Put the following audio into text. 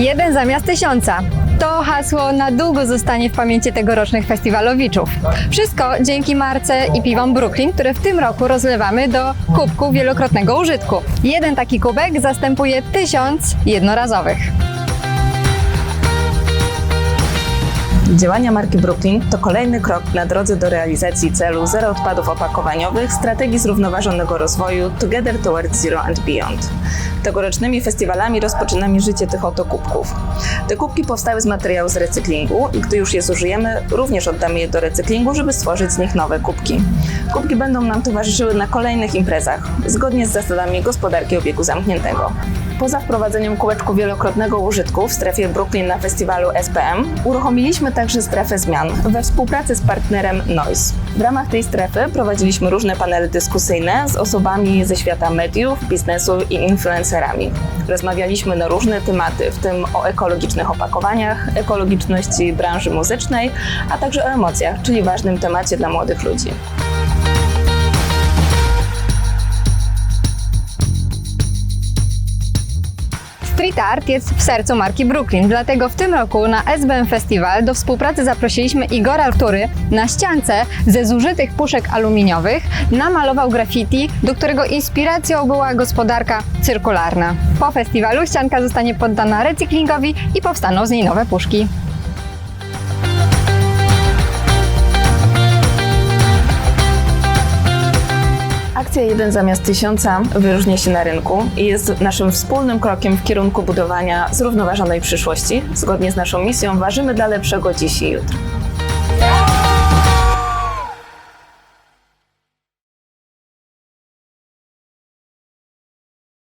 Jeden zamiast tysiąca. To hasło na długo zostanie w pamięci tegorocznych festiwalowiczów. Wszystko dzięki marce i piwom Brooklyn, które w tym roku rozlewamy do kubków wielokrotnego użytku. Jeden taki kubek zastępuje tysiąc jednorazowych. Działania marki Brooklyn to kolejny krok na drodze do realizacji celu zero odpadów opakowaniowych, strategii zrównoważonego rozwoju Together Towards Zero and Beyond. Tegorocznymi festiwalami rozpoczynamy życie tych oto kubków. Te kubki powstały z materiału z recyklingu i gdy już je zużyjemy, również oddamy je do recyklingu, żeby stworzyć z nich nowe kubki. Kubki będą nam towarzyszyły na kolejnych imprezach, zgodnie z zasadami gospodarki obiegu zamkniętego. Poza wprowadzeniem kółeczku wielokrotnego użytku w strefie Brooklyn na festiwalu SPM, uruchomiliśmy także strefę zmian we współpracy z partnerem Noise. W ramach tej strefy prowadziliśmy różne panele dyskusyjne z osobami ze świata mediów, biznesu i influencerami. Rozmawialiśmy na różne tematy, w tym o ekologicznych opakowaniach, ekologiczności branży muzycznej, a także o emocjach, czyli ważnym temacie dla młodych ludzi. Street art jest w sercu marki Brooklyn, dlatego w tym roku na SBM Festival do współpracy zaprosiliśmy Igora, który na ściance ze zużytych puszek aluminiowych namalował graffiti, do którego inspiracją była gospodarka cyrkularna. Po festiwalu ścianka zostanie poddana recyklingowi i powstaną z niej nowe puszki. Akcja 1 zamiast tysiąca wyróżnia się na rynku i jest naszym wspólnym krokiem w kierunku budowania zrównoważonej przyszłości. Zgodnie z naszą misją ważymy dla lepszego dziś i jutro.